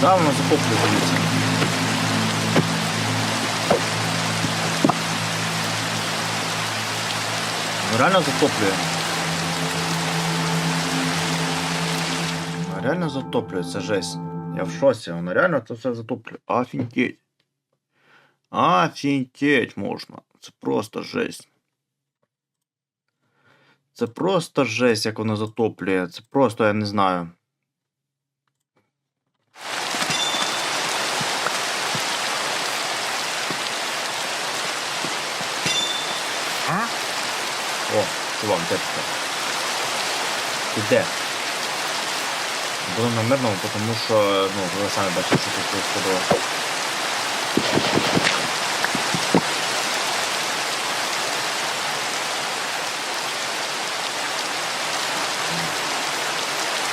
Да, воно захоплює. Ну, реально затоплює. Реально затоплює, це жесть. Я в шоці, воно реально це все затоплює. Офігеть. Офігеть можна. Це просто жесть. Це просто жесть, як воно затоплює. Це просто, я не знаю. О, чувак, де ти? Ти де? Буду на мирному, тому що, ну, ви самі бачите, що тут происходило.